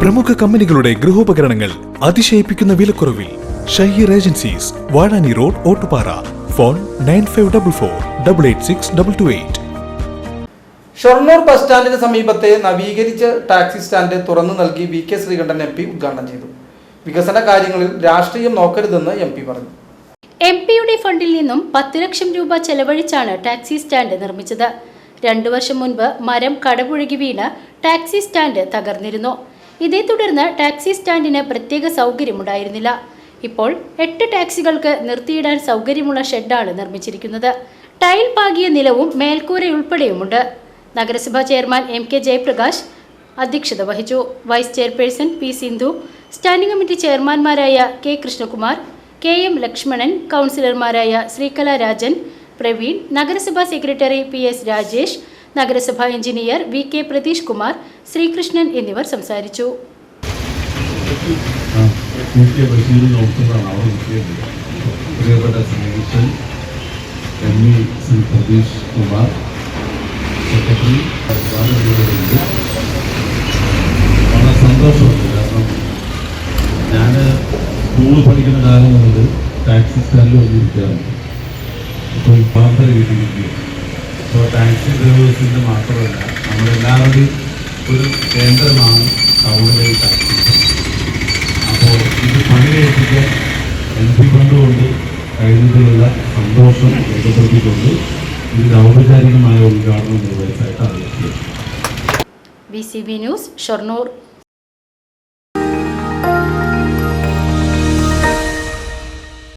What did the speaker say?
പ്രമുഖ കമ്പനികളുടെ ഗൃഹോപകരണങ്ങൾ അതിശയിപ്പിക്കുന്ന വിലക്കുറവിൽ Shaheer agencies Vazhani road Ottupara. Phone nine five double four double eight six double two eight. Shoranur bus സ്റ്റാൻഡിന് സമീപത്തെ നവീകരിച്ച ടാക്സി സ്റ്റാൻഡ് തുറന്നു നൽകി V K Sreekandan M P ഉദ്ഘാടനം ചെയ്തു. വികസന കാര്യങ്ങളിൽ രാഷ്ട്രീയം നോക്കരുതെന്ന് എം പി പറഞ്ഞു. എം പിയുടെ ഫണ്ടിൽ നിന്നും പത്ത് ലക്ഷം രൂപ ചെലവഴിച്ചാണ് ടാക്സി സ്റ്റാൻഡ് നിർമ്മിച്ചത്. രണ്ടു വർഷം മുൻപ് മരം കടപുഴകി വീണ് ടാക്സി സ്റ്റാൻഡ് തകർന്നിരുന്നു. ഇതേ തുടർന്ന് ടാക്സി സ്റ്റാൻഡിന് പ്രത്യേക സൗകര്യമുണ്ടായിരുന്നില്ല. ഇപ്പോൾ എട്ട് ടാക്സികൾക്ക് നിർത്തിയിടാൻ സൗകര്യമുള്ള ഷെഡാണ് നിർമ്മിച്ചിരിക്കുന്നത്. ടൈൽ പാകിയ നിലവും മേൽക്കൂരയുൾപ്പെടെയുമുണ്ട് നഗരസഭാ ചെയർമാൻ എം കെ ജയപ്രകാശ് അധ്യക്ഷത വഹിച്ചു. Vice chairperson P Sindhu standing committee ചെയർമാൻമാരായ K Krishnakumar K M Lakshmanan കൗൺസിലർമാരായ ശ്രീകല രാജൻ പ്രവീൺ നഗരസഭാ സെക്രട്ടറി പി എസ് രാജേഷ് നഗരസഭാ engineer V K Pratheesh Kumar Sreekrishnan എന്നിവർ സംസാരിച്ചു. പ്രതീഷ് കുമാർ സെക്രട്ടറി വളരെ സന്തോഷമുണ്ട്. കാരണം ഞാൻ സ്കൂളിൽ പഠിക്കുന്ന കാലം മുതൽ ടാക്സി സ്റ്റാൻഡിൽ വന്നിരിക്കാറുണ്ട് ഇപ്പോൾ ഇപ്പാന്തര കിട്ടിയിരിക്കുക അപ്പോൾ ടാക്സി ഡ്രൈവേഴ്സിന്റെ മാത്രമല്ല നമ്മളെല്ലാവരുടെയും ഒരു കേന്ദ്രമാണ് ടൗണിലെ ടാക്സി അപ്പോൾ ഇത് പണിയേൽപ്പിക്കാൻ എം പി ഫണ്ടുകൊണ്ട് കഴിഞ്ഞതിലുള്ള സന്തോഷം രേഖപ്പെടുത്തിക്കൊണ്ട് ഇതിൽ ഔപചാരികമായ ഉദ്ഘാടനം നിർവഹിച്ചായിട്ട് അറിയിച്ചു B C B news Shoranur.